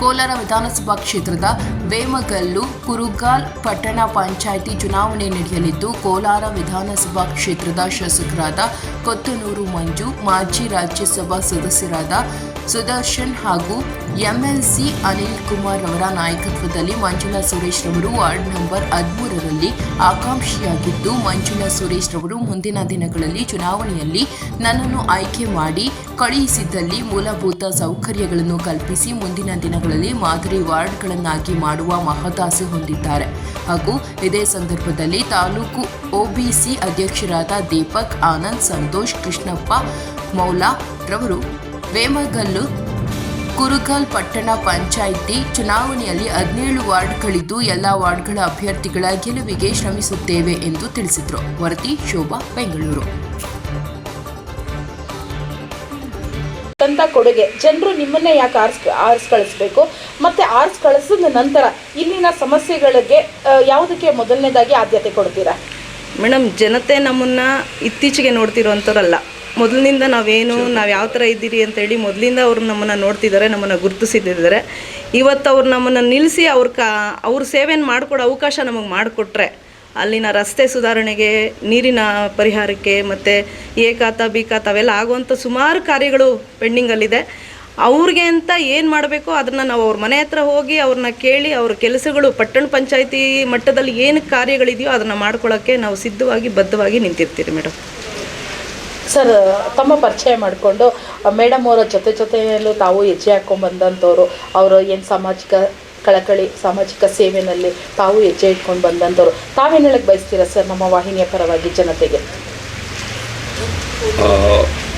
ಕೋಲಾರ ವಿಧಾನಸಭಾ ಕ್ಷೇತ್ರದ ವೇಮಗಲ್ಲು, ಕುರುಗಾಲ್ ಪಟ್ಟಣ ಪಂಚಾಯಿತಿ ಚುನಾವಣೆ ನಡೆಯಲಿದ್ದು, ಕೋಲಾರ ವಿಧಾನಸಭಾ ಕ್ಷೇತ್ರದ ಶಾಸಕರಾದ ಕೊತ್ತನೂರು ಮಂಜು, ಮಾಜಿ ರಾಜ್ಯಸಭಾ ಸದಸ್ಯರಾದ ಸುದರ್ಶನ್ ಹಾಗೂ ಎಂಎಲ್ಸಿ ಅನಿಲ್ ಕುಮಾರ್ ಅವರ ನಾಯಕತ್ವದಲ್ಲಿ ಮಂಜುನಾ ಸುರೇಶ್ ರವರು ವಾರ್ಡ್ ನಂಬರ್ ಹದಿಮೂರರಲ್ಲಿ ಆಕಾಂಕ್ಷಿಯಾಗಿದ್ದು ಮಂಜುನಾ ಸುರೇಶ್ ರವರು ಮುಂದಿನ ದಿನಗಳಲ್ಲಿ ಚುನಾವಣೆಯಲ್ಲಿ ನನ್ನನ್ನು ಆಯ್ಕೆ ಮಾಡಿ ಕಳುಹಿಸಿದ್ದಲ್ಲಿ ಮೂಲಭೂತ ಸೌಕರ್ಯಗಳನ್ನು ಕಲ್ಪಿಸಿ ಮುಂದಿನ ದಿನಗಳಲ್ಲಿ ಮಾದರಿ ವಾರ್ಡ್ಗಳನ್ನಾಗಿ ಮಾಡುವ ಮಹದಾಸೆ ಹೊಂದಿದ್ದಾರೆ. ಹಾಗೂ ಇದೇ ಸಂದರ್ಭದಲ್ಲಿ ತಾಲೂಕು ಒಬಿಸಿ ಅಧ್ಯಕ್ಷರಾದ ದೀಪಕ್, ಆನಂದ್, ಸಂತೋಷ್, ಕೃಷ್ಣಪ್ಪ, ಮೌಲಾ ರವರು, ವೇಮಗಲ್ಲು, ಕುರುಗಲ್ ಪಟ್ಟಣ ಪಂಚಾಯಿತಿ ಚುನಾವಣೆಯಲ್ಲಿ ಹದಿನೇಳು ವಾರ್ಡ್ಗಳಿದ್ದು ಎಲ್ಲ ವಾರ್ಡ್ಗಳ ಅಭ್ಯರ್ಥಿಗಳ ಗೆಲುವಿಗೆ ಶ್ರಮಿಸುತ್ತೇವೆ ಎಂದು ತಿಳಿಸಿದರು. ವರದಿ ಶೋಭಾ, ಬೆಂಗಳೂರು. ಅಂತ ಕೊಡುಗೆ. ಜನರು ನಿಮ್ಮನ್ನೇ ಯಾಕೆ ಆರ್ಸ್ ಆರ್ಸ್ ಕಳಿಸ್ಬೇಕು? ಮತ್ತೆ ಆರ್ಸ್ ಕಳಿಸಿದ ನಂತರ ಇಲ್ಲಿನ ಸಮಸ್ಯೆಗಳಿಗೆ ಯಾವುದಕ್ಕೆ ಮೊದಲನೇದಾಗಿ ಆದ್ಯತೆ ಕೊಡ್ತೀರಾ? ಮೇಡಮ್ ಜನತೆ ನಮ್ಮನ್ನು ಇತ್ತೀಚೆಗೆ ನೋಡ್ತಿರೋಂಥವ್ರಲ್ಲ ಮೊದಲಿನಿಂದ ನಾವೇನು ನಾವು ಯಾವ ಥರ ಇದ್ದೀರಿ ಅಂತೇಳಿ ಮೊದಲಿಂದ ಅವ್ರು ನಮ್ಮನ್ನು ನೋಡ್ತಿದ್ದಾರೆ ನಮ್ಮನ್ನು ಗುರುತಿಸಿದ್ದಿದ್ದಾರೆ ಇವತ್ತು ಅವ್ರು ನಮ್ಮನ್ನು ನಿಲ್ಲಿಸಿ ಅವ್ರ ಕಾ ಅವ್ರ ಸೇವೆಯನ್ನು ಮಾಡಿಕೊಡೋ ಅವಕಾಶ ನಮಗೆ ಮಾಡಿಕೊಟ್ರೆ ಅಲ್ಲಿನ ರಸ್ತೆ ಸುಧಾರಣೆಗೆ, ನೀರಿನ ಪರಿಹಾರಕ್ಕೆ ಮತ್ತು ಏಕಾತ ಖಾತ ಬಿ ಖಾತ ಅವೆಲ್ಲ ಆಗುವಂಥ ಸುಮಾರು ಕಾರ್ಯಗಳು ಪೆಂಡಿಂಗಲ್ಲಿದೆ ಅವ್ರಿಗೆ ಅಂತ ಏನು ಮಾಡಬೇಕು ಅದನ್ನು ನಾವು ಅವ್ರ ಮನೆ ಹತ್ರ ಹೋಗಿ ಅವ್ರನ್ನ ಕೇಳಿ ಅವ್ರ ಕೆಲಸಗಳು ಪಟ್ಟಣ ಪಂಚಾಯಿತಿ ಮಟ್ಟದಲ್ಲಿ ಏನು ಕಾರ್ಯಗಳಿದೆಯೋ ಅದನ್ನು ಮಾಡ್ಕೊಳ್ಳೋಕ್ಕೆ ನಾವು ಸಿದ್ಧವಾಗಿ, ಬದ್ಧವಾಗಿ ನಿಂತಿರ್ತೀರಿ ಮೇಡಮ್ ಸರ್, ತಮ್ಮ ಪರಿಚಯ ಮಾಡಿಕೊಂಡು ಮೇಡಮ್ ಅವರ ಜೊತೆ ಜೊತೆಯಲ್ಲೂ ತಾವು ಹೆಜ್ಜೆ ಹಾಕ್ಕೊಂಡು ಬಂದಂಥವ್ರು, ಅವರು ಏನು ಸಾಮಾಜಿಕ ಕಳಕಳಿ ಸಾಮಾಜಿಕ ಸೇವೆಯಲ್ಲಿ ತಾವು ಹೆಜ್ಜೆ ಇಟ್ಕೊಂಡು ಬಂದಂಥವ್ರು ತಾವೇನು ಹೇಳಕ್ಕೆ ಬಯಸ್ತೀರಾ ಸರ್ ನಮ್ಮ ವಾಹಿನಿಯ ಪರವಾಗಿ ಜನತೆಗೆ?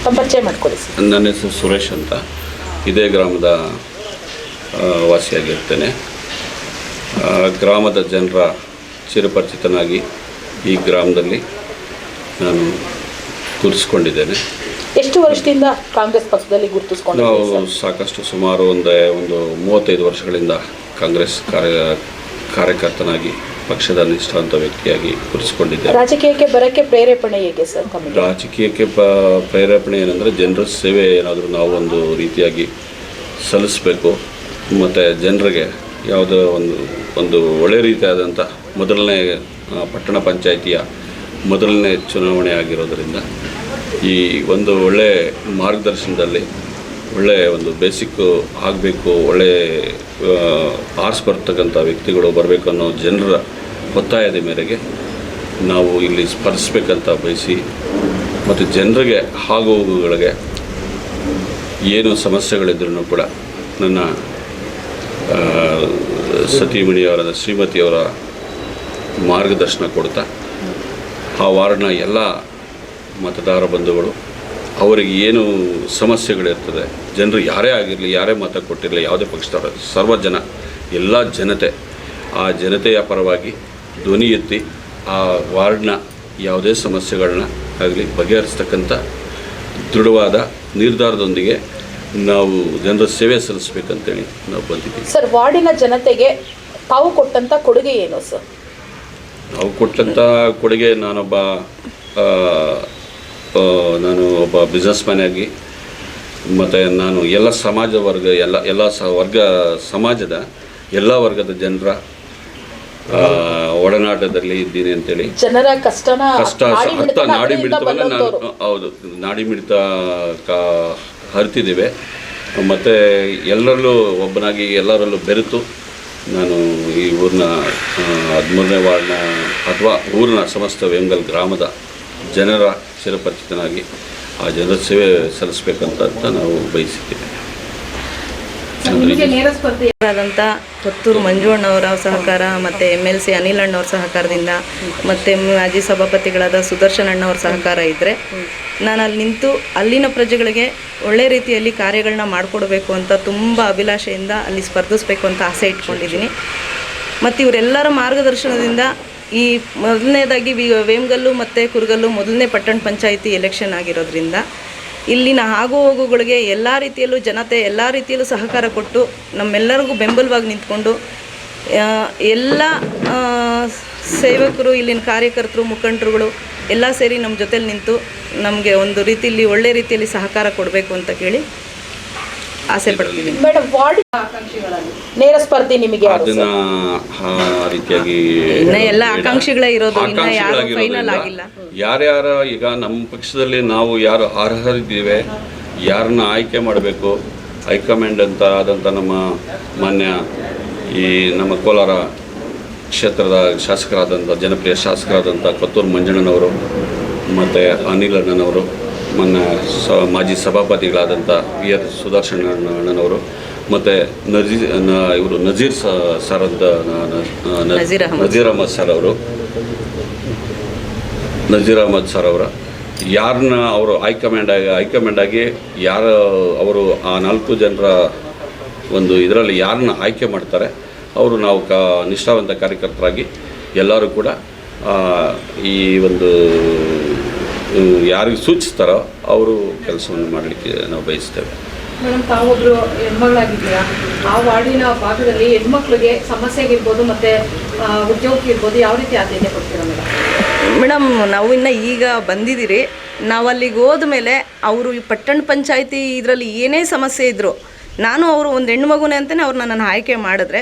ತಮ್ಮ ಪರಿಚಯ ಮಾಡ್ಕೊಳ್ಳಿ ಸರ್. ನನ್ನ ಹೆಸರು ಸುರೇಶ್ ಅಂತ. ಇದೇ ಗ್ರಾಮದ ವಾಸಿಯಾಗಿರ್ತೇನೆ. ಗ್ರಾಮದ ಜನರ ಚಿರಪರಿಚಿತನಾಗಿ ಈ ಗ್ರಾಮದಲ್ಲಿ ನಾನು ಗುರುತಿಸ್ಕೊಂಡಿದ್ದೇನೆ. ಎಷ್ಟು ವರ್ಷದಿಂದ ಕಾಂಗ್ರೆಸ್ ಪಕ್ಷದಲ್ಲಿ ನಾವು ಗುರುತಿಸ್ಕೊಂಡಿದ್ದೀವಿ ಸಾಕಷ್ಟು ಸುಮಾರು ಒಂದೇ ಒಂದು ಮೂವತ್ತೈದು ವರ್ಷಗಳಿಂದ ಕಾಂಗ್ರೆಸ್ ಕಾರ್ಯ ಕಾರ್ಯಕರ್ತನಾಗಿ ಪಕ್ಷದ ನಿಷ್ಠಾಂತ ವ್ಯಕ್ತಿಯಾಗಿ ಗುರುತಿಸಿಕೊಂಡಿದ್ದೆ ರಾಜಕೀಯಕ್ಕೆ ಬರೋಕ್ಕೆ ಪ್ರೇರೇಪಣೆ ಹೇಗೆ ಸರ್ ರಾಜಕೀಯಕ್ಕೆ ಪ ಪ್ರೇರೇಪಣೆ ಏನಂದರೆ ಜನರ ಸೇವೆ ಏನಾದರೂ ನಾವು ಒಂದು ರೀತಿಯಾಗಿ ಸಲ್ಲಿಸಬೇಕು. ಮತ್ತು ಜನರಿಗೆ ಯಾವುದೋ ಒಂದು ಒಂದು ಒಳ್ಳೆ ರೀತಿಯಾದಂಥ ಮೊದಲನೇ ಪಟ್ಟಣ ಪಂಚಾಯಿತಿಯ ಮೊದಲನೇ ಚುನಾವಣೆ ಆಗಿರೋದರಿಂದ ಈ ಒಂದು ಒಳ್ಳೆ ಮಾರ್ಗದರ್ಶನದಲ್ಲಿ ಒಳ್ಳೆ ಒಂದು ಬೇಸಿಕ್ ಆಗಬೇಕು, ಒಳ್ಳೆ ಆರ್ಸ್ ಬರ್ತಕ್ಕಂಥ ವ್ಯಕ್ತಿಗಳು ಬರಬೇಕು ಅನ್ನೋ ಜನರ ಒತ್ತಾಯದ ಮೇರೆಗೆ ನಾವು ಇಲ್ಲಿ ಸ್ಪರ್ಧಿಸ್ಬೇಕಂತ ಬಯಸಿ ಮತ್ತು ಜನರಿಗೆ ಆಗೋಗುಗಳಿಗೆ ಏನು ಸಮಸ್ಯೆಗಳಿದ್ರೂ ಕೂಡ ನನ್ನ ಸತೀಮಣಿಯವರ ಶ್ರೀಮತಿಯವರ ಮಾರ್ಗದರ್ಶನ ಕೊಡ್ತಾ, ಆ ವಾರ್ಡ್ನ ಎಲ್ಲ ಮತದಾರ ಬಂಧುಗಳು ಅವರಿಗೆ ಏನು ಸಮಸ್ಯೆಗಳಿರ್ತದೆ ಜನರು ಯಾರೇ ಆಗಿರಲಿ ಯಾರೇ ಮತ ಕೊಟ್ಟಿರಲಿ ಯಾವುದೇ ಪಕ್ಷದವರು ಸರ್ವ ಜನ ಎಲ್ಲ ಜನತೆ ಆ ಜನತೆಯ ಪರವಾಗಿ ಧ್ವನಿ ಎತ್ತಿ ಆ ವಾರ್ಡ್ನ ಯಾವುದೇ ಸಮಸ್ಯೆಗಳನ್ನ ಆಗಲಿ ಬಗೆಹರಿಸ್ತಕ್ಕಂಥ ದೃಢವಾದ ನಿರ್ಧಾರದೊಂದಿಗೆ ನಾವು ಜನರ ಸೇವೆ ಸಲ್ಲಿಸ್ಬೇಕಂತೇಳಿ ನಾವು ಬಂದಿದ್ದೀವಿ. ಸರ್ ವಾರ್ಡಿನ ಜನತೆಗೆ ತಾವು ಕೊಟ್ಟಂಥ ಕೊಡುಗೆ ಏನು ಸರ್? ನಾವು ಕೊಟ್ಟಂಥ ಕೊಡುಗೆ ನಾನೊಬ್ಬ ನಾನು ಒಬ್ಬ ಬಿಸ್ನೆಸ್ ಮ್ಯಾನ್ ಆಗಿ ಮತ್ತು ನಾನು ಎಲ್ಲ ಸಮಾಜ ವರ್ಗ ಎಲ್ಲ ಎಲ್ಲ ಸ ವರ್ಗ ಸಮಾಜದ ಎಲ್ಲ ವರ್ಗದ ಜನರ ಒಡನಾಟದಲ್ಲಿ ಇದ್ದೀನಿ ಅಂತೇಳಿ. ಜನರ ಕಷ್ಟ ಕಷ್ಟ ನಾಡಿ ಅರ್ಥ ನಾಡಿ ಹೃದಯದಿಂದ ನಾನು ಹೌದು ನಾಡಿ ಮಿಡಿತ ಕಾ ಹರಿತಿದ್ದೇವೆ. ಮತ್ತು ಎಲ್ಲರಲ್ಲೂ ಒಬ್ಬನಾಗಿ ಎಲ್ಲರಲ್ಲೂ ಬೆರೆತು ನಾನು ಈ ಊರಿನ ಹದಿಮೂರನೇ ವಾರ್ಡ್ನ ಅಥವಾ ಊರಿನ ಸಮಸ್ತ ವ್ಯಂಗಲ್ ಗ್ರಾಮದ ಜನರ ಚಿರಪರಿಚಿತನಾಗಿ ಆ ಜನರ ಸೇವೆ ಸಲ್ಲಿಸಬೇಕಂತ ಅಂತ ನಾವು ಬಯಸಿದ್ದೇವೆ. ಆದಂಥ ಕೊತ್ತೂರು ಮಂಜುಣ್ಣವರ ಸಹಕಾರ ಮತ್ತು ಎಂ ಎಲ್ ಸಿ ಅನಿಲ್ ಅಣ್ಣವ್ರ ಸಹಕಾರದಿಂದ ಮತ್ತು ಮಾಜಿ ಸಭಾಪತಿಗಳಾದ ಸುದರ್ಶನ್ ಅಣ್ಣವ್ರ ಸಹಕಾರ ಇದ್ದರೆ ನಾನು ಅಲ್ಲಿ ನಿಂತು ಅಲ್ಲಿನ ಪ್ರಜೆಗಳಿಗೆ ಒಳ್ಳೆ ರೀತಿಯಲ್ಲಿ ಕಾರ್ಯಗಳನ್ನ ಮಾಡಿಕೊಡ್ಬೇಕು ಅಂತ ತುಂಬ ಅಭಿಲಾಷೆಯಿಂದ ಅಲ್ಲಿ ಸ್ಪರ್ಧಿಸ್ಬೇಕು ಅಂತ ಆಸೆ ಇಟ್ಕೊಂಡಿದ್ದೀನಿ. ಮತ್ತು ಇವರೆಲ್ಲರ ಮಾರ್ಗದರ್ಶನದಿಂದ ಈ ಮೊದಲನೇದಾಗಿ ವೇಮಗಲ್ಲು ಮತ್ತು ಕುರುಗಲ್ಲು ಮೊದಲನೇ ಪಟ್ಟಣ ಪಂಚಾಯಿತಿ ಎಲೆಕ್ಷನ್ ಆಗಿರೋದ್ರಿಂದ ಇಲ್ಲಿನ ಆಗು ಹೋಗುಗಳಿಗೆ ಎಲ್ಲ ರೀತಿಯಲ್ಲೂ ಜನತೆ ಎಲ್ಲ ರೀತಿಯಲ್ಲೂ ಸಹಕಾರ ಕೊಟ್ಟು ನಮ್ಮೆಲ್ಲರಿಗೂ ಬೆಂಬಲವಾಗಿ ನಿಂತ್ಕೊಂಡು ಎಲ್ಲ ಸೇವಕರು, ಇಲ್ಲಿನ ಕಾರ್ಯಕರ್ತರು, ಮುಖಂಡರುಗಳು ಎಲ್ಲ ಸೇರಿ ನಮ್ಮ ಜೊತೆಲಿ ನಿಂತು ನಮಗೆ ಒಂದು ರೀತಿಯಲ್ಲಿ ಒಳ್ಳೆ ರೀತಿಯಲ್ಲಿ ಸಹಕಾರ ಕೊಡಬೇಕು ಅಂತ ಕೇಳಿ ಆಸೆ ಪಡ್ತಿದ್ದೀನಿ ಮೇಡಮ್ ವಾರ್ಡ್ ನೇರ ಸ್ಪರ್ಧಿ ನಿಮಗೆ ಯಾರು ಅದನ್ನ ಆ ರೀತಿಯಾಗಿ ಇನ್ನ ಎಲ್ಲ ಆಕಾಂಕ್ಷಿಗಳೇ ಇರೋದು, ಇನ್ನ ಯಾರು ಫೈನಲ್ ಆಗಿಲ್ಲ. ಯಾರ್ಯಾರ ಈಗ ನಮ್ಮ ಪಕ್ಷದಲ್ಲಿ ನಾವು ಯಾರು ಅರ್ಹರಿದ್ದೀವಿ ಯಾರನ್ನ ಆಯ್ಕೆ ಮಾಡಬೇಕು ಹೈಕಮಾಂಡ್ ಅಂತ ಆದಂಥ ನಮ್ಮ ಮಾನ್ಯ ಈ ನಮ್ಮ ಕೋಲಾರ ಕ್ಷೇತ್ರದ ಶಾಸಕರಾದಂಥ ಜನಪ್ರಿಯ ಶಾಸಕರಾದಂಥ ಕೊತ್ತೂರು ಮಂಜಣ್ಣನವರು ಮತ್ತು ಅನಿಲ್ ಅಣ್ಣನವರು ಮೊನ್ನೆ ಸ ಮಾಜಿ ಸಭಾಪತಿಗಳಾದಂಥ ವಿ ಆರ್ ಸುದರ್ಶನ್ ಅಣ್ಣನವರು ಮತ್ತು ನಜೀರ್ ಇವರು ನಜೀರ್ ಸ ಸರ್ ಅಂತ ನ- ನ- ನ- ನಜೀರ್ ಅಹಮದ್. ನಜೀರ್ ಅಹಮದ್ ಸರ್ ಅವರು ನಜೀರ್ ಅಹಮದ್ ಸರ್ ಅವರ ಯಾರನ್ನ ಅವರು ಹೈಕಮಾಂಡ್ ಆಗಿ ಹೈಕಮಾಂಡ್ ಆಗಿ ಯಾರು ಅವರು ಆ ನಾಲ್ಕು ಜನರ ಒಂದು ಇದರಲ್ಲಿ ಯಾರನ್ನ ಆಯ್ಕೆ ಮಾಡ್ತಾರೆ ಅವರು ನಾವು ಕ ನಿಷ್ಠಾವಂತ ಕಾರ್ಯಕರ್ತರಾಗಿ ಎಲ್ಲರೂ ಕೂಡ ಈ ಒಂದು ಯಾರಿಗೆ ಸೂಚಿಸ್ತಾರೋ ಅವರು ಕೆಲಸವನ್ನು ಮಾಡಲಿಕ್ಕೆ ನಾವು ಬಯಸ್ತೇವೆ. ಮೇಡಮ್ ತಾವೊಬ್ರು ಹೆಣ್ಮಗಳಾಗಿದ್ದೀರಾ? ಆ ವಾರ್ಡಿನ ಭಾಗದಲ್ಲಿ ಹೆಣ್ಮಕ್ಳಿಗೆ ಸಮಸ್ಯೆ ಆಗಿರ್ಬೋದು ಮತ್ತೆ ಉದ್ಯೋಗಕ್ಕೆ ಇರ್ಬೋದು ಯಾವ ರೀತಿ ಆದ್ಯತೆ ಕೊಡ್ತೀರಾ ಮೇಡಮ್? ಮೇಡಮ್ ನಾವು ಇನ್ನು ಈಗ ಬಂದಿದ್ದೀರಿ. ನಾವು ಅಲ್ಲಿಗೆ ಹೋದ್ಮೇಲೆ ಅವರು ಈ ಪಟ್ಟಣ ಪಂಚಾಯತಿ ಇದರಲ್ಲಿ ಏನೇ ಸಮಸ್ಯೆ ಇದ್ದರು ನಾನು ಅವರು ಒಂದು ಹೆಣ್ಣು ಮಗುನೇ ಅಂತಲೇ ಅವ್ರು ನನ್ನನ್ನು ಆಯ್ಕೆ ಮಾಡಿದ್ರೆ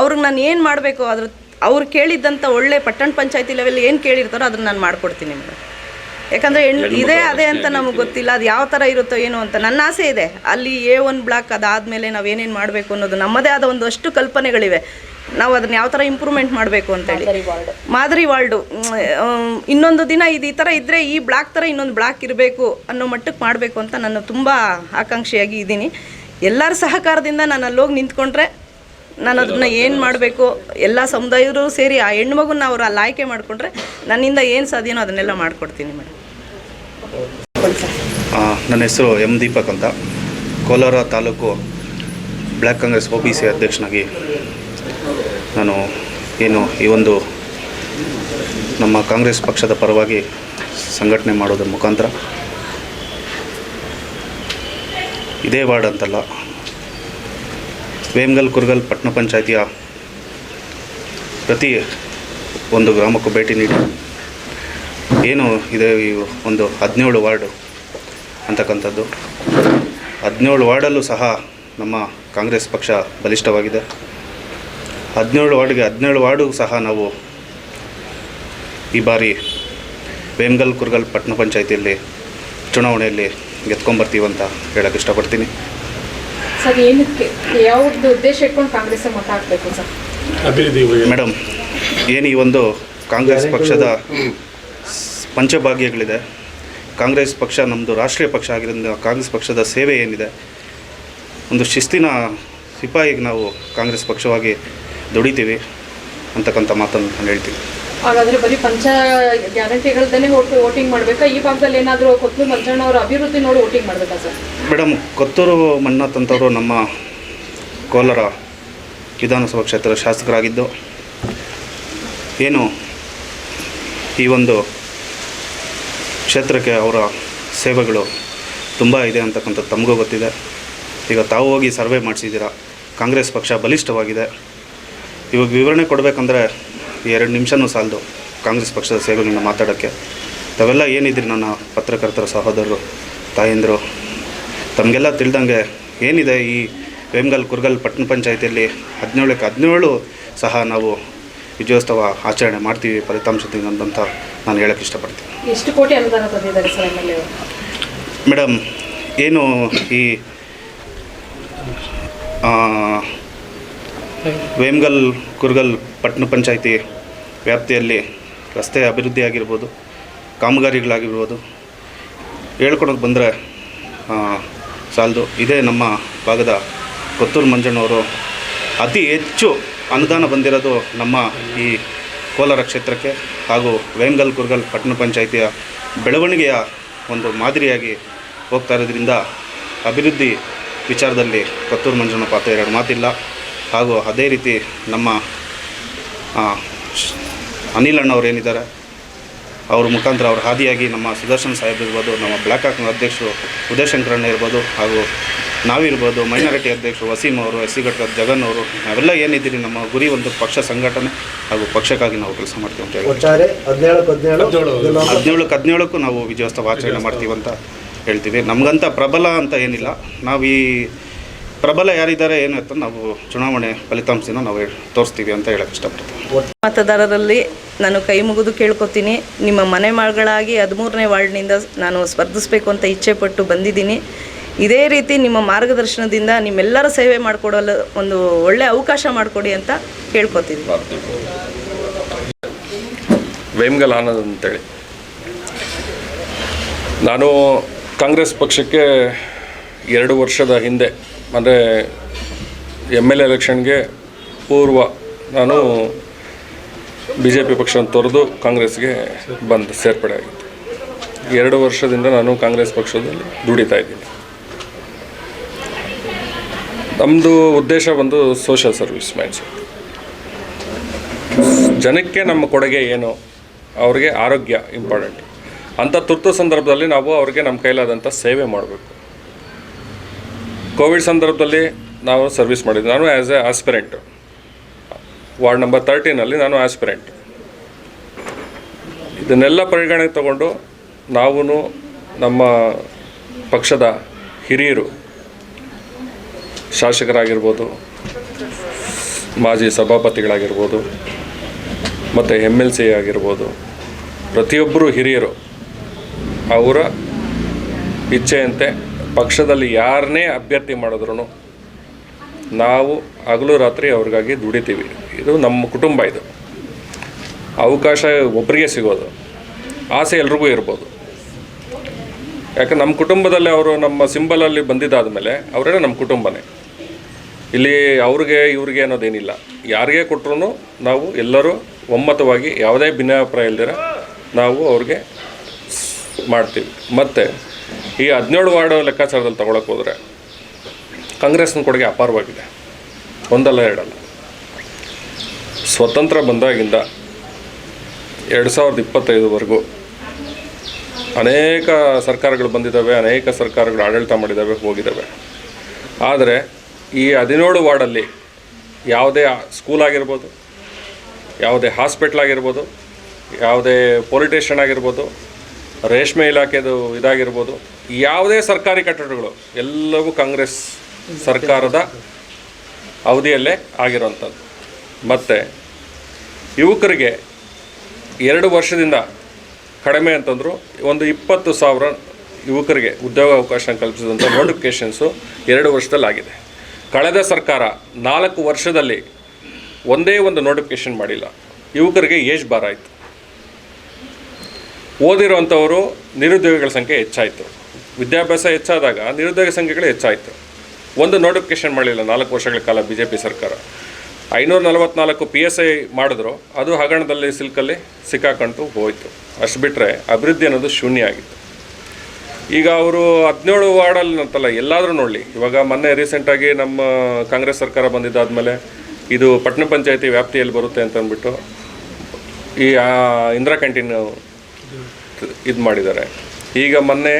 ಅವ್ರಿಗೆ ನಾನು ಏನು ಮಾಡಬೇಕು? ಅದ್ರ ಅವ್ರು ಕೇಳಿದ್ದಂಥ ಒಳ್ಳೆ ಪಟ್ಟಣ ಪಂಚಾಯತಿ ಲೆವೆಲ್ ಏನು ಕೇಳಿರ್ತಾರೋ ಅದನ್ನು ನಾನು ಮಾಡಿಕೊಡ್ತೀನಿ ಮೇಡಮ್. ಯಾಕಂದರೆ ಹೆಣ್ಣು ಇದೇ ಅದೇ ಅಂತ ನಮಗೆ ಗೊತ್ತಿಲ್ಲ ಅದು ಯಾವ ಥರ ಇರುತ್ತೋ ಏನು ಅಂತ. ನನ್ನ ಆಸೆ ಇದೆ. ಅಲ್ಲಿ ಎ ಒನ್ ಬ್ಲಾಕ್ ಅದಾದಮೇಲೆ ನಾವು ಏನೇನು ಮಾಡಬೇಕು ಅನ್ನೋದು. ನಮ್ಮದೇ ಆದ ಒಂದಷ್ಟು ಅಷ್ಟು ಕಲ್ಪನೆಗಳಿವೆ. ನಾವು ಅದನ್ನ ಯಾವ ಥರ ಇಂಪ್ರೂವ್ಮೆಂಟ್ ಮಾಡಬೇಕು ಅಂತೇಳಿ ಮಾದರಿ ವಾರ್ಡ್. ಮಾದರಿ ವಾರ್ಡು ಇನ್ನೊಂದು ದಿನ ಇದು ಈ ಥರ ಇದ್ದರೆ ಈ ಬ್ಲಾಕ್ ಥರ ಇನ್ನೊಂದು ಬ್ಲಾಕ್ ಇರಬೇಕು ಅನ್ನೋ ಮಟ್ಟಕ್ಕೆ ಮಾಡಬೇಕು ಅಂತ ನಾನು ತುಂಬ ಆಕಾಂಕ್ಷಿಯಾಗಿ ಇದ್ದೀನಿ. ಎಲ್ಲರ ಸಹಕಾರದಿಂದ ನಾನು ಅಲ್ಲೋಗಿ ನಿಂತ್ಕೊಂಡ್ರೆ ನಾನು ಅದನ್ನ ಏನು ಮಾಡಬೇಕು ಎಲ್ಲ ಸಮುದಾಯರು ಸೇರಿ ಆ ಹೆಣ್ಣು ಮಗುನ ಅವ್ರು ಅಲ್ಲಿ ಆಯ್ಕೆ ಮಾಡಿಕೊಂಡ್ರೆ ನನ್ನಿಂದ ಏನು ಸಾಧ್ಯನೋ ಅದನ್ನೆಲ್ಲ ಮಾಡಿಕೊಡ್ತೀನಿ ಮೇಡಮ್ ನನ್ನ ಹೆಸರು ಎಂ ದೀಪಕ್ ಅಂತ. Kolar taluk block Congress O B C ಅಧ್ಯಕ್ಷನಾಗಿ ನಾನು ಏನು ಈ ಒಂದು ನಮ್ಮ ಕಾಂಗ್ರೆಸ್ ಪಕ್ಷದ ಪರವಾಗಿ ಸಂಘಟನೆ ಮಾಡೋದ್ರ ಮುಖಾಂತರ ಇದೇ ವಾರ್ಡ್ ಅಂತಲ್ಲ, ವೇಮ್ಗಲ್ ಕುರ್ಗಲ್ ಪಟ್ಟಣ ಪಂಚಾಯಿತಿಯ ಪ್ರತಿ ಒಂದು ಗ್ರಾಮಕ್ಕೂ ಭೇಟಿ ನೀಡಿ ಏನು ಇದೆ ಈ ಒಂದು ಹದಿನೇಳು ವಾರ್ಡು ಅಂತಕ್ಕಂಥದ್ದು. ಹದಿನೇಳು ವಾರ್ಡಲ್ಲೂ ಸಹ ನಮ್ಮ ಕಾಂಗ್ರೆಸ್ ಪಕ್ಷ ಬಲಿಷ್ಠವಾಗಿದೆ. ಹದಿನೇಳು ವಾರ್ಡ್ಗೆ ಹದಿನೇಳು ವಾರ್ಡು ಸಹ ನಾವು ಈ ಬಾರಿ ವೇಮ್ಗಲ್ ಕುರ್ಗಲ್ ಪಟ್ಟಣ ಪಂಚಾಯತಿಯಲ್ಲಿ ಚುನಾವಣೆಯಲ್ಲಿ ಗೆದ್ಕೊಂಬರ್ತೀವಿ ಅಂತ ಹೇಳಕ್ಕೆ ಇಷ್ಟಪಡ್ತೀನಿ. ಸರ್ ಏನಕ್ಕೆ? ಯಾವ್ದು ಉದ್ದೇಶ ಇಟ್ಕೊಂಡು ಕಾಂಗ್ರೆಸ್ ಮತ ಹಾಕ್ಬೇಕು ಸರ್? ಮೇಡಮ್ ಏನು ಈ ಒಂದು ಕಾಂಗ್ರೆಸ್ ಪಕ್ಷದ ಪಂಚಭಾಗ್ಯಗಳಿದೆ. ಕಾಂಗ್ರೆಸ್ ಪಕ್ಷ ನಮ್ಮದು ರಾಷ್ಟ್ರೀಯ ಪಕ್ಷ ಆಗಿರೋದ್ರಿಂದ ಕಾಂಗ್ರೆಸ್ ಪಕ್ಷದ ಸೇವೆ ಏನಿದೆ? ಒಂದು ಶಿಸ್ತಿನ ಸಿಪಾಯಿಗೆ ನಾವು ಕಾಂಗ್ರೆಸ್ ಪಕ್ಷವಾಗಿ ದುಡಿತೀವಿ ಅಂತಕ್ಕಂಥ ಮಾತನ್ನು ನಾನು ಹೇಳ್ತೀನಿ. ಹಾಗಾದ್ರೆ ಬರೀ ಪಂಚ ಗ್ಯಾರಂಟಿಗಳದೇ ವೋಟಿಂಗ್ ಮಾಡಬೇಕಾ? ಈ ಭಾಗದಲ್ಲಿ ಏನಾದರೂ ಕೊತ್ತೂರು ಮಂಜಣ್ಣ ಅವರ ಅಭಿವೃದ್ಧಿ ನೋಡಿ ವೋಟಿಂಗ್ ಮಾಡಬೇಕಾ ಸರ್? ಮೇಡಮ್ ಕೊತ್ತೂರು ಮನ್ನಾಥ್ ಅಂತವರು ನಮ್ಮ ಕೋಲಾರ ವಿಧಾನಸಭಾ ಕ್ಷೇತ್ರದ ಶಾಸಕರಾಗಿದ್ದು. ಏನು ಈ ಒಂದು ಕ್ಷೇತ್ರಕ್ಕೆ ಅವರ ಸೇವೆಗಳು ತುಂಬ ಇದೆ ಅಂತಕ್ಕಂಥದ್ದು ತಮಗೂ ಗೊತ್ತಿದೆ. ಈಗ ತಾವು ಹೋಗಿ ಸರ್ವೆ ಮಾಡಿಸಿದ್ದೀರಾ? ಕಾಂಗ್ರೆಸ್ ಪಕ್ಷ ಬಲಿಷ್ಠವಾಗಿದೆ. ಇವಾಗ ವಿವರಣೆ ಕೊಡಬೇಕಂದ್ರೆ ಎರಡು ನಿಮಿಷನೂ ಸಾಲದು ಕಾಂಗ್ರೆಸ್ ಪಕ್ಷದ ಸೇವೆಗಳನ್ನ ಮಾತಾಡೋಕ್ಕೆ. ತಾವೆಲ್ಲ ಏನಿದ್ರಿ ನನ್ನ ಪತ್ರಕರ್ತರ ಸಹೋದರರು, ತಾಯಂದರು? ತಮಗೆಲ್ಲ ತಿಳಿದಂಗೆ ಏನಿದೆ ಈ ವೇಮ್ಗಲ್ ಕುರ್ಗಲ್ ಪಟ್ಟಣ ಪಂಚಾಯತಿಯಲ್ಲಿ ಹದಿನೇಳಕ್ಕೆ ಹದಿನೇಳು ಸಹ ನಾವು ವಿಜಯೋತ್ಸವ ಆಚರಣೆ ಮಾಡ್ತೀವಿ ಫಲಿತಾಂಶದಿಂದ ಅಂತ ನಾನು ಹೇಳಕ್ಕೆ ಇಷ್ಟಪಡ್ತೀನಿ. ಎಷ್ಟು ಕೋಟಿ ಅನುದಾನ ತಂದಿದ್ದಾರೆ ಸರ್ ಎಂ ಎಲ್ ಮೇಡಮ್ ಏನು ಈ ವೇಮ್ಗಲ್ ಕುರ್ಗಲ್ ಪಟ್ಟಣ ಪಂಚಾಯಿತಿ ವ್ಯಾಪ್ತಿಯಲ್ಲಿ ರಸ್ತೆ ಅಭಿವೃದ್ಧಿ ಆಗಿರ್ಬೋದು ಕಾಮಗಾರಿಗಳಾಗಿರ್ಬೋದು ಹೇಳ್ಕೊಳಕ್ಕೆ ಬಂದರೆ ಸಾಲದು. ಇದೇ ನಮ್ಮ ಭಾಗದ ಕೊತ್ತೂರು ಮಂಜಣ್ಣವರು ಅತಿ ಹೆಚ್ಚು ಅನುದಾನ ಬಂದಿರೋದು ನಮ್ಮ ಈ ಕೋಲಾರ ಕ್ಷೇತ್ರಕ್ಕೆ ಹಾಗೂ ವೇಂಗಲ್ ಕುರ್ಗಲ್ ಪಟ್ಟಣ ಪಂಚಾಯಿತಿಯ ಬೆಳವಣಿಗೆಯ ಒಂದು ಮಾದರಿಯಾಗಿ ಹೋಗ್ತಾ ಇರೋದ್ರಿಂದ ಅಭಿವೃದ್ಧಿ ವಿಚಾರದಲ್ಲಿ ಕತ್ತೂರು ಮಂಜುನ ಪಾತ್ರ ಎರಡು ಮಾತಿಲ್ಲ. ಹಾಗೂ ಅದೇ ರೀತಿ ನಮ್ಮ ಅನಿಲ್ ಅಣ್ಣವ್ರು ಏನಿದ್ದಾರೆ ಅವ್ರ ಮುಖಾಂತರ ಅವ್ರ ಹಾದಿಯಾಗಿ ನಮ್ಮ ಸುದರ್ಶನ್ ಸಾಹೇಬ್ ಇರ್ಬೋದು ನಮ್ಮ ಬ್ಲ್ಯಾಕ್ ಹಾಕ್ನ ಅಧ್ಯಕ್ಷರು ಉದಯಶಂಕರಣ್ಣ ಇರ್ಬೋದು ಹಾಗೂ ನಾವಿರ್ಬೋದು ಮೈನಾರಿಟಿ ಅಧ್ಯಕ್ಷರು ವಸೀಮ್ ಅವರು ಎಸ್ ಸಿ ಘಟಕದ ಜಗನ್ ಅವರು ನಾವೆಲ್ಲ ಏನಿದ್ದೀರಿ ನಮ್ಮ ಗುರಿ ಒಂದು ಪಕ್ಷ ಸಂಘಟನೆ ಹಾಗೂ ಪಕ್ಷಕ್ಕಾಗಿ ನಾವು ಕೆಲಸ ಮಾಡ್ತೀವಿ ಅಂತ ಹೇಳಿ ಹದಿನೇಳಕ್ಕೆ ಹದಿನೇಳಕ್ಕೂ ನಾವು ವಿಜಯೋತ್ಸವ ಆಚರಣೆ ಮಾಡ್ತೀವಿ ಅಂತ ಹೇಳ್ತೀವಿ. ನಮಗಂತ ಪ್ರಬಲ ಅಂತ ಏನಿಲ್ಲ. ನಾವು ಈ ಪ್ರಬಲ ಯಾರಿದ್ದಾರೆ ಏನು ಅಂತ ನಾವು ಚುನಾವಣೆ ಫಲಿತಾಂಶನ ನಾವು ಹೇಳ್- ತೋರಿಸ್ತೀವಿ ಅಂತ ಹೇಳಕ್ಕೆ ಇಷ್ಟಪಡ್ತೀವಿ ಮತದಾರರಲ್ಲಿ ನಾನು ಕೈ ಮುಗಿದು ಕೇಳ್ಕೊತೀನಿ. ನಿಮ್ಮ ಮನೆ ಮಗಳಾಗಿ ಹದಿಮೂರನೇ ವಾರ್ಡ್ನಿಂದ ನಾನು ಸ್ಪರ್ಧಿಸಬೇಕು ಅಂತ ಇಚ್ಛೆ ಪಟ್ಟು ಬಂದಿದ್ದೀನಿ. ಇದೇ ರೀತಿ ನಿಮ್ಮ ಮಾರ್ಗದರ್ಶನದಿಂದ ನಿಮ್ಮೆಲ್ಲರ ಸೇವೆ ಮಾಡಿಕೊಡಲು ಒಂದು ಒಳ್ಳೆಯ ಅವಕಾಶ ಮಾಡಿಕೊಡಿ ಅಂತ ಕೇಳ್ಕೊತೀನಿ. ವೇಮ್ಗಲ್ ಆನಂದ್ ಅಂತೇಳಿ. ನಾನು ಕಾಂಗ್ರೆಸ್ ಪಕ್ಷಕ್ಕೆ ಎರಡು ವರ್ಷದ ಹಿಂದೆ ಅಂದರೆ ಎಂ ಎಲ್ ಎಲೆಕ್ಷನ್ಗೆ ಪೂರ್ವ ನಾನು ಬಿ ಜೆ ಪಿ ಪಕ್ಷವನ್ನು ತೊರೆದು ಕಾಂಗ್ರೆಸ್ಗೆ ಬಂದು ಸೇರ್ಪಡೆ ಆಗಿತ್ತು ಎರಡು ವರ್ಷದಿಂದ ನಾನು ಕಾಂಗ್ರೆಸ್ ಪಕ್ಷದಲ್ಲಿ ದುಡಿತಾ ಇದ್ದೀನಿ. ನಮ್ಮದು ಉದ್ದೇಶ ಬಂದು ಸೋಷಲ್ ಸರ್ವಿಸ್ ಮೈಂಡ್ಸೆಟ್ ಜನಕ್ಕೆ ನಮ್ಮ ಕೊಡುಗೆ ಏನು? ಅವ್ರಿಗೆ ಆರೋಗ್ಯ ಇಂಪಾರ್ಟೆಂಟ್ ಅಂಥ ತುರ್ತು ಸಂದರ್ಭದಲ್ಲಿ ನಾವು ಅವ್ರಿಗೆ ನಮ್ಮ ಕೈಲಾದಂಥ ಸೇವೆ ಮಾಡಬೇಕು. ಕೋವಿಡ್ ಸಂದರ್ಭದಲ್ಲಿ ನಾವು ಸರ್ವಿಸ್ ಮಾಡಿದ್ವಿ ನಾನು as a aspirant ward number ತರ್ಟೀನಲ್ಲಿ ನಾನು ಆಸ್ಪಿರೆಂಟ್ ಇದನ್ನೆಲ್ಲ ಪರಿಗಣನೆಗೆ ತಗೊಂಡು ನಾವು ನಮ್ಮ ಪಕ್ಷದ ಹಿರಿಯರು, ಶಾಸಕರಾಗಿರ್ಬೋದು, ಮಾಜಿ ಸಭಾಪತಿಗಳಾಗಿರ್ಬೋದು, ಮತ್ತು ಎಂ ಎಲ್ ಸಿ ಆಗಿರ್ಬೋದು, ಪ್ರತಿಯೊಬ್ಬರು ಹಿರಿಯರು ಅವರ ಇಚ್ಛೆಯಂತೆ ಪಕ್ಷದಲ್ಲಿ ಯಾರನ್ನೇ ಅಭ್ಯರ್ಥಿ ಮಾಡಿದ್ರು ನಾವು ಹಗಲು ರಾತ್ರಿ ಅವ್ರಿಗಾಗಿ ದುಡಿತೀವಿ. ಇದು ನಮ್ಮ ಕುಟುಂಬ ಇದು. ಅವಕಾಶ ಒಬ್ಬರಿಗೆ ಸಿಗೋದು. ಆಸೆ ಎಲ್ರಿಗೂ ಇರ್ಬೋದು. ಯಾಕೆ ನಮ್ಮ ಕುಟುಂಬದಲ್ಲಿ ಅವರು ನಮ್ಮ ಸಿಂಬಲಲ್ಲಿ ಬಂದಿದ್ದಾದ ಮೇಲೆ ಅವರೇ ನಮ್ಮ ಕುಟುಂಬನೇ. ಇಲ್ಲಿ ಅವ್ರಿಗೆ, ಇವ್ರಿಗೆ ಅನ್ನೋದೇನಿಲ್ಲ. ಯಾರಿಗೆ ಕೊಟ್ಟರು ನಾವು ಎಲ್ಲರೂ ಒಮ್ಮತವಾಗಿ ಯಾವುದೇ ಭಿನ್ನಾಭಿಪ್ರಾಯ ಇಲ್ದಿರ ನಾವು ಅವ್ರಿಗೆ ಮಾಡ್ತೀವಿ. ಮತ್ತು ಈ ಹದಿನೇಳು ವಾರ್ಡ್ ಲೆಕ್ಕಾಚಾರದಲ್ಲಿ ತಗೊಳಕ್ಕೆ ಹೋದರೆ ಕಾಂಗ್ರೆಸ್ನ ಕೊಡುಗೆ ಅಪಾರವಾಗಿದೆ. ಒಂದಲ್ಲ ಎರಡಲ್ಲ. ಸ್ವತಂತ್ರ ಬಂದಾಗಿಂದ ಎರಡು ಸಾವಿರದ ಇಪ್ಪತ್ತೈದುವರೆಗೂ ಅನೇಕ ಸರ್ಕಾರಗಳು ಬಂದಿದ್ದಾವೆ, ಅನೇಕ ಸರ್ಕಾರಗಳು ಆಡಳಿತ ಮಾಡಿದ್ದಾವೆ, ಹೋಗಿದ್ದಾವೆ. ಆದರೆ ಈ ಹದಿನೇಳು ವಾರ್ಡಲ್ಲಿ ಯಾವುದೇ ಸ್ಕೂಲ್ ಆಗಿರ್ಬೋದು, ಯಾವುದೇ ಹಾಸ್ಪಿಟ್ಲ್ ಆಗಿರ್ಬೋದು, ಯಾವುದೇ ಪೊಲಿಟೇಷನ್ ಆಗಿರ್ಬೋದು ರೇಷ್ಮೆ ಇಲಾಖೆದು ಇದಾಗಿರ್ಬೋದು, ಯಾವುದೇ ಸರ್ಕಾರಿ ಕಟ್ಟಡಗಳು, ಎಲ್ಲವೂ ಕಾಂಗ್ರೆಸ್ ಸರ್ಕಾರದ ಅವಧಿಯಲ್ಲೇ ಆಗಿರುವಂಥದ್ದು. ಮತ್ತು ಯುವಕರಿಗೆ ಎರಡು ವರ್ಷದಿಂದ ಕಡಿಮೆ ಅಂತಂದರು, ಒಂದು ಇಪ್ಪತ್ತು ಸಾವಿರ ಯುವಕರಿಗೆ ಉದ್ಯೋಗ ಅವಕಾಶ ಕಲ್ಪಿಸಿದಂಥ ನೋಟಿಫಿಕೇಷನ್ಸು ಎರಡು ವರ್ಷದಲ್ಲಿ ಆಗಿದೆ ಕಳೆದ ಸರ್ಕಾರ ನಾಲ್ಕು ವರ್ಷದಲ್ಲಿ ಒಂದೇ ಒಂದು ನೋಟಿಫಿಕೇಷನ್ ಮಾಡಿಲ್ಲ. ಯುವಕರಿಗೆ ಏಜ್ ಬಾರ್ ಆಯಿತು. ಓದಿರುವಂಥವರು ನಿರುದ್ಯೋಗಿಗಳ ಸಂಖ್ಯೆ ಹೆಚ್ಚಾಯಿತು. ವಿದ್ಯಾಭ್ಯಾಸ ಹೆಚ್ಚಾದಾಗ ನಿರುದ್ಯೋಗ ಸಂಖ್ಯೆಗಳು ಹೆಚ್ಚಾಯಿತು. ಒಂದು ನೋಟಿಫಿಕೇಷನ್ ಮಾಡಲಿಲ್ಲ, ನಾಲ್ಕು ವರ್ಷಗಳ ಕಾಲ ಬಿ ಜೆ ಪಿ ಸರ್ಕಾರ. ಐನೂರ ನಲವತ್ನಾಲ್ಕು ಪಿ ಎಸ್ ಐ ಮಾಡಿದ್ರು, ಅದು ಹಗರಣದಲ್ಲಿ ಸಿಲ್ಕಲ್ಲಿ ಸಿಕ್ಕಾಕೊಂಡು ಹೋಯಿತು. ಅಷ್ಟು ಬಿಟ್ಟರೆ ಅಭಿವೃದ್ಧಿ ಅನ್ನೋದು ಶೂನ್ಯ ಆಗಿತ್ತು. ಈಗ ಅವರು ಹದಿನೇಳು ವಾರ್ಡಲ್ಲಿ ಅಂತಲ್ಲ ಎಲ್ಲಾದರೂ ನೋಡಲಿ. ಇವಾಗ ಮೊನ್ನೆ ರೀಸೆಂಟಾಗಿ ನಮ್ಮ ಕಾಂಗ್ರೆಸ್ ಸರ್ಕಾರ ಬಂದಿದ್ದಾದಮೇಲೆ ಇದು ಪಟ್ಟಣ ಪಂಚಾಯತಿ ವ್ಯಾಪ್ತಿಯಲ್ಲಿ ಬರುತ್ತೆ ಅಂತ ಅಂದ್ಬಿಟ್ಟು ಈ ಇಂದಿರಾ ಕ್ಯಾಂಟೀನ್ ಇದು ಮಾಡಿದ್ದಾರೆ. ಈಗ ಮೊನ್ನೆ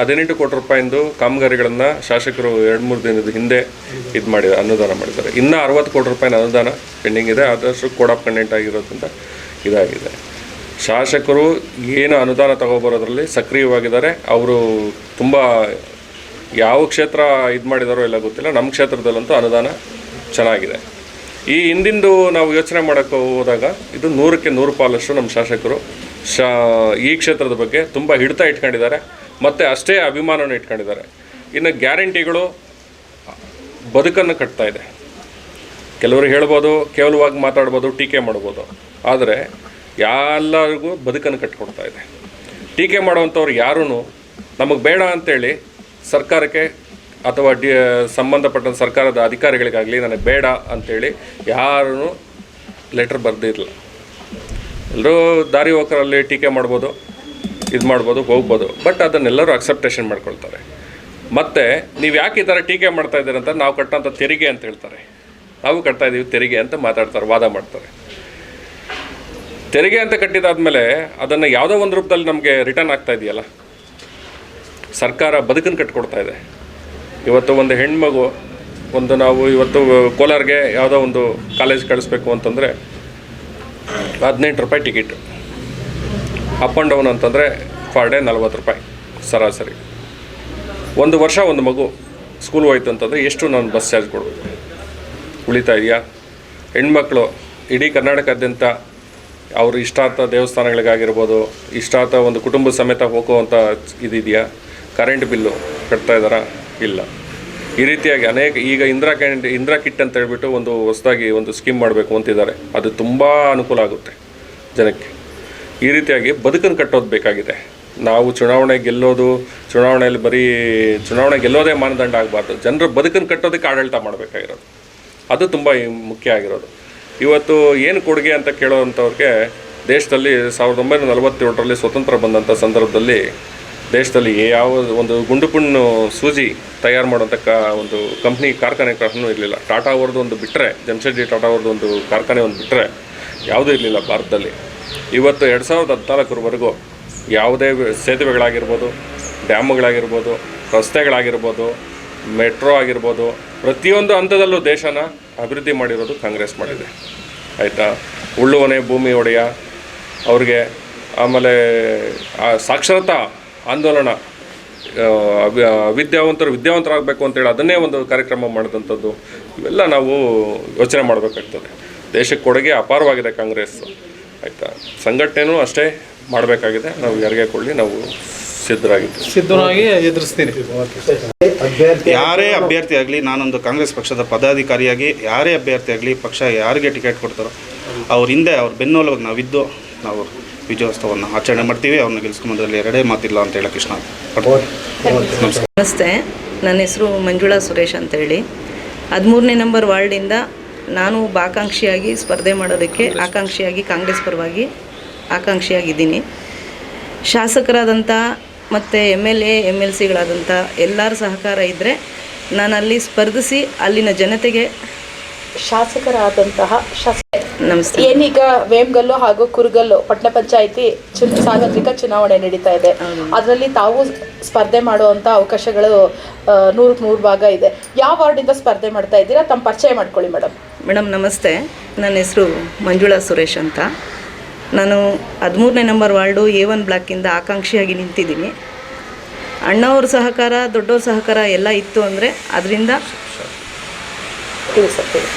ಹದಿನೆಂಟು ಕೋಟಿ ರೂಪಾಯಿಂದು ಕಾಮಗಾರಿಗಳನ್ನು ಶಾಸಕರು ಎರಡು ಮೂರು ದಿನದ ಹಿಂದೆ ಇದು ಮಾಡಿದ್ದಾರೆ ಅನುದಾನ ಮಾಡಿದ್ದಾರೆ. ಇನ್ನೂ ಅರವತ್ತು ಕೋಟಿ ರೂಪಾಯಿನ ಅನುದಾನ ಪೆಂಡಿಂಗ್ ಇದೆ. ಆದಷ್ಟು ಕೋಡ್ ಆಫ್ ಕಂಡೆಂಟ್ ಆಗಿರೋದ್ರಿಂದ ಇದಾಗಿದೆ. ಶಾಸಕರು ಏನು ಅನುದಾನ ತಗೊಬರೋದ್ರಲ್ಲಿ ಸಕ್ರಿಯವಾಗಿದ್ದಾರೆ. ಅವರು ತುಂಬ ಯಾವ ಕ್ಷೇತ್ರ ಇದು ಮಾಡಿದಾರೋ ಎಲ್ಲ ಗೊತ್ತಿಲ್ಲ. ನಮ್ಮ ಕ್ಷೇತ್ರದಲ್ಲಂತೂ ಅನುದಾನ ಚೆನ್ನಾಗಿದೆ. ಈ ಹಿಂದಿಂದು ನಾವು ಯೋಚನೆ ಮಾಡೋಕ್ಕೆ ಹೋದಾಗ ಇದು ನೂರಕ್ಕೆ ನೂರು ಪಾಲಷ್ಟು ನಮ್ಮ ಶಾಸಕರು ಶಾ, ಈ ಕ್ಷೇತ್ರದ ಬಗ್ಗೆ ತುಂಬ ಹಿಡಿತ ಇಟ್ಕೊಂಡಿದ್ದಾರೆ. ಮತ್ತು ಅಷ್ಟೇ ಅಭಿಮಾನವನ್ನು ಇಟ್ಕೊಂಡಿದ್ದಾರೆ. ಇನ್ನು ಗ್ಯಾರಂಟಿಗಳು ಬದುಕನ್ನು ಕಟ್ತಾ ಇದೆ. ಕೆಲವರು ಹೇಳ್ಬೋದು, ಕೇವಲವಾಗಿ ಮಾತಾಡ್ಬೋದು, ಟೀಕೆ ಮಾಡ್ಬೋದು. ಆದರೆ ಎಲ್ಲರಿಗೂ ಬದುಕನ್ನು ಕಟ್ಕೊಡ್ತಾ ಇದೆ. ಟೀಕೆ ಮಾಡುವಂಥವ್ರು ಯಾರೂ ನಮಗೆ ಬೇಡ ಅಂತೇಳಿ ಸರ್ಕಾರಕ್ಕೆ ಅಥವಾ ಡಿ ಸಂಬಂಧಪಟ್ಟ ಸರ್ಕಾರದ ಅಧಿಕಾರಿಗಳಿಗಾಗಲಿ ನನಗೆ ಬೇಡ ಅಂತೇಳಿ ಯಾರೂ ಲೆಟ್ರ್ ಬರೆದಿರಲಿಲ್ಲ. ಎಲ್ಲರೂ ದಾರಿ ಹೋಕರಲ್ಲಿ ಟೀಕೆ ಮಾಡ್ಬೋದು, ಇದು ಮಾಡ್ಬೋದು, ಹೋಗ್ಬೋದು ಬಟ್ ಅದನ್ನೆಲ್ಲರೂ ಅಕ್ಸೆಪ್ಟೇಷನ್ ಮಾಡ್ಕೊಳ್ತಾರೆ. ಮತ್ತು ನೀವು ಯಾಕೆ ಈ ಥರ ಟೀಕೆ ಮಾಡ್ತಾ ಇದ್ದೀರ ಅಂತ ನಾವು ಕಟ್ಟೋಂಥ ತೆರಿಗೆ ಅಂತ ಹೇಳ್ತಾರೆ. ನಾವು ಕಟ್ತಾ ಇದ್ದೀವಿ ತೆರಿಗೆ ಅಂತ ಮಾತಾಡ್ತಾರೆ, ವಾದ ಮಾಡ್ತಾರೆ. ತೆರಿಗೆ ಅಂತ ಕಟ್ಟಿದಾದ್ಮೇಲೆ ಅದನ್ನು ಯಾವುದೋ ಒಂದು ರೂಪದಲ್ಲಿ ನಮಗೆ ರಿಟರ್ನ್ ಆಗ್ತಾ ಇದೆಯಲ್ಲ, ಸರ್ಕಾರ ಬದುಕನ್ನು ಕಟ್ಕೊಡ್ತಾ ಇದೆ. ಇವತ್ತು ಒಂದು ಹೆಣ್ಮಗು, ಒಂದು ನಾವು ಇವತ್ತು ಕೋಲಾರ್ಗೆ ಯಾವುದೋ ಒಂದು ಕಾಲೇಜ್ ಕಳಿಸ್ಬೇಕು ಅಂತಂದರೆ ಹದಿನೆಂಟು ರೂಪಾಯಿ ಟಿಕೆಟ್ ಅಪ್ ಆ್ಯಂಡ್ ಡೌನ್ ಅಂತಂದರೆ ಪರ್ ಡೇ ನಲ್ವತ್ತು ರೂಪಾಯಿ ಸರಾಸರಿ. ಒಂದು ವರ್ಷ ಒಂದು ಮಗು ಸ್ಕೂಲ್ ಹೋಯ್ತು ಅಂತಂದರೆ ಎಷ್ಟು ನಾನು ಬಸ್ ಚಾರ್ಜ್ ಕೊಡಬೇಕು? ಉಳಿತಾ ಇದೆಯಾ? ಹೆಣ್ಮಕ್ಳು ಇಡೀ ಕರ್ನಾಟಕದಾದ್ಯಂತ ಅವರು ಇಷ್ಟಾರ್ಥ ದೇವಸ್ಥಾನಗಳಿಗಾಗಿರ್ಬೋದು, ಇಷ್ಟಾರ್ಥ ಒಂದು ಕುಟುಂಬ ಸಮೇತ ಹೋಗುವಂಥ ಇದಿದೆಯಾ? ಕರೆಂಟ್ ಬಿಲ್ಲು ಕಟ್ತಾ ಇದ್ದಾರಾ? ಇಲ್ಲ. ಈ ರೀತಿಯಾಗಿ ಅನೇಕ ಈಗ ಇಂದಿರಾ ಕ್ಯಾಂಡ್ ಇಂದಿರಾ ಕಿಟ್ ಅಂತ ಹೇಳ್ಬಿಟ್ಟು ಒಂದು ಹೊಸದಾಗಿ ಒಂದು ಸ್ಕೀಮ್ ಮಾಡಬೇಕು ಅಂತಿದ್ದಾರೆ. ಅದು ತುಂಬ ಅನುಕೂಲ ಆಗುತ್ತೆ ಜನಕ್ಕೆ. ಈ ರೀತಿಯಾಗಿ ಬದುಕನ್ನು ಕಟ್ಟೋದು ಬೇಕಾಗಿದೆ. ನಾವು ಚುನಾವಣೆ ಗೆಲ್ಲೋದು, ಚುನಾವಣೆಯಲ್ಲಿ ಬರೀ ಚುನಾವಣೆ ಗೆಲ್ಲೋದೇ ಮಾನದಂಡ ಆಗಬಾರ್ದು. ಜನರ ಬದುಕನ್ನು ಕಟ್ಟೋದಕ್ಕೆ ಆಡಳಿತ ಮಾಡಬೇಕಾಗಿರೋದು. ಅದು ತುಂಬ ಮುಖ್ಯ ಆಗಿರೋದು. ಇವತ್ತು ಏನು ಕೊಡುಗೆ ಅಂತ ಕೇಳೋವಂಥವ್ರಿಗೆ ದೇಶದಲ್ಲಿ ಸಾವಿರದ ಒಂಬೈನೂರ ನಲವತ್ತೇಳರಲ್ಲಿ ಸ್ವತಂತ್ರ ಬಂದಂಥ ಸಂದರ್ಭದಲ್ಲಿ ದೇಶದಲ್ಲಿ ಯಾವ ಒಂದು ಗುಂಡು ಪುಣ್ಣು ಸೂಜಿ ತಯಾರು ಮಾಡೋಂಥ ಒಂದು ಕಂಪ್ನಿ, ಕಾರ್ಖಾನೆ ಕಾರ್ಖಾನೆ ಇರಲಿಲ್ಲ. ಟಾಟಾ ಅವ್ರದ್ದು ಒಂದು ಬಿಟ್ಟರೆ ಜಮ್ಶೆಡ್ಜಿ ಟಾಟಾ ಅವ್ರದ್ದು ಒಂದು ಕಾರ್ಖಾನೆ ಒಂದು ಬಿಟ್ಟರೆ ಯಾವುದೂ ಇರಲಿಲ್ಲ ಭಾರತದಲ್ಲಿ. ಇವತ್ತು ಎರಡು ಸಾವಿರದ ಹದಿನಾಲ್ಕರವರೆಗೂ ಯಾವುದೇ ಸೇತುವೆಗಳಾಗಿರ್ಬೋದು, ಡ್ಯಾಮುಗಳಾಗಿರ್ಬೋದು, ರಸ್ತೆಗಳಾಗಿರ್ಬೋದು, ಮೆಟ್ರೋ ಆಗಿರ್ಬೋದು, ಪ್ರತಿಯೊಂದು ಹಂತದಲ್ಲೂ ದೇಶನ ಅಭಿವೃದ್ಧಿ ಮಾಡಿರೋದು ಕಾಂಗ್ರೆಸ್ ಮಾಡಿದೆ. ಆಯಿತಾ? ಉಳ್ಳುವನೆ ಭೂಮಿ ಒಡೆಯ. ಅವ್ರಿಗೆ ಆಮೇಲೆ ಆ ಸಾಕ್ಷರತಾ ಆಂದೋಲನ ವಿದ್ಯಾವಂತರು ವಿದ್ಯಾವಂತರಾಗಬೇಕು ಅಂತೇಳಿ ಅದನ್ನೇ ಒಂದು ಕಾರ್ಯಕ್ರಮ ಮಾಡಿದಂಥದ್ದು ಇವೆಲ್ಲ ನಾವು ಯೋಚನೆ ಮಾಡಬೇಕಾಗ್ತದೆ. ದೇಶಕ್ಕೆ ಕೊಡುಗೆ ಅಪಾರವಾಗಿದೆ ಕಾಂಗ್ರೆಸ್. ಆಯಿತಾ? ಸಂಘಟನೆಯೂ ಅಷ್ಟೇ ಮಾಡಬೇಕಾಗಿದೆ. ನಾವು ಯಾರಿಗೆ ಕೊಡಲಿ ನಾವು ಸಿದ್ಧರಾಗಿದ್ದೀವಿ. ಸಿದ್ಧನಾಗಿ ಎದುರಿಸ್ತೀನಿ ಅಭ್ಯರ್ಥಿ ಯಾರೇ ಅಭ್ಯರ್ಥಿ ಆಗಲಿ ನಾನೊಂದು ಕಾಂಗ್ರೆಸ್ ಪಕ್ಷದ ಪದಾಧಿಕಾರಿಯಾಗಿ ಯಾರೇ ಅಭ್ಯರ್ಥಿ ಆಗಲಿ ಪಕ್ಷ ಯಾರಿಗೆ ಟಿಕೆಟ್ ಕೊಡ್ತಾರೋ ಅವ್ರ ಹಿಂದೆ ಅವ್ರ ಬೆನ್ನೆಲುಬಾಗಿ ನಾವಿದ್ದು ನಾವು ವಿಜಯೋತ್ಸವವನ್ನು ಆಚರಣೆ ಮಾಡ್ತೀವಿ ಅವ್ರನ್ನ ಗೆಲ್ಸ್ಕೊಂಬಂದ್ರಲ್ಲಿ ಎರಡೇ ಮಾತಿಲ್ಲ ಅಂತ ಹೇಳಕ್ಕೆ ಕೃಷ್ಣ. ನಮಸ್ಕಾರ ನಮಸ್ತೆ. ನನ್ನ ಹೆಸರು ಮಂಜುಳಾ ಸುರೇಶ್ ಅಂತೇಳಿ. ಹದಿಮೂರನೇ ನಂಬರ್ ವಾರ್ಡಿಂದ ನಾನು ಒಬ್ಬ ಆಕಾಂಕ್ಷಿಯಾಗಿ ಸ್ಪರ್ಧೆ ಮಾಡೋದಕ್ಕೆ ಆಕಾಂಕ್ಷಿಯಾಗಿ ಕಾಂಗ್ರೆಸ್ ಪರವಾಗಿ ಆಕಾಂಕ್ಷಿಯಾಗಿದ್ದೀನಿ. ಶಾಸಕರಾದಂಥ ಮತ್ತು M L A M L ಸಿಗಳಾದಂಥ ಎಲ್ಲರ ಸಹಕಾರ ಇದ್ದರೆ ನಾನು ಅಲ್ಲಿ ಸ್ಪರ್ಧಿಸಿ ಅಲ್ಲಿನ ಜನತೆಗೆ ಶಾಸಕರಾದಂತಹ ಶಾಸ ನಮಸ್ತೆ. ಏನೀಗ ವೇಮ್ಗಲ್ಲು ಹಾಗೂ ಕುರುಗಲ್ಲು ಪಟ್ಟಣ ಪಂಚಾಯಿತಿ ಸಾರ್ವತ್ರಿಕ ಚುನಾವಣೆ ನಡೀತಾ ಇದೆ. ಅದರಲ್ಲಿ ತಾವು ಸ್ಪರ್ಧೆ ಮಾಡುವಂಥ ಅವಕಾಶಗಳು ನೂರಕ್ಕೆ ನೂರು ಭಾಗ ಇದೆ. ಯಾವ ವಾರ್ಡಿಂದ ಸ್ಪರ್ಧೆ ಮಾಡ್ತಾ ಇದ್ದೀರಾ? ತಮ್ಮ ಪರಿಚಯ ಮಾಡ್ಕೊಳ್ಳಿ ಮೇಡಮ್. ಮೇಡಮ್ ನಮಸ್ತೆ. ನನ್ನ ಹೆಸರು ಮಂಜುಳಾ ಸುರೇಶ್ ಅಂತ. ನಾನು ಹದಿಮೂರನೇ ನಂಬರ್ ವಾರ್ಡು ಎ ಒನ್ ಬ್ಲಾಕಿಂದ ಆಕಾಂಕ್ಷಿಯಾಗಿ ನಿಂತಿದ್ದೀನಿ. ಅಣ್ಣವ್ರ ಸಹಕಾರ ದೊಡ್ಡವ್ರ ಸಹಕಾರ ಎಲ್ಲ ಇತ್ತು ಅಂದರೆ ಅದರಿಂದ ತಿಳಿಸುತ್ತೀವಿ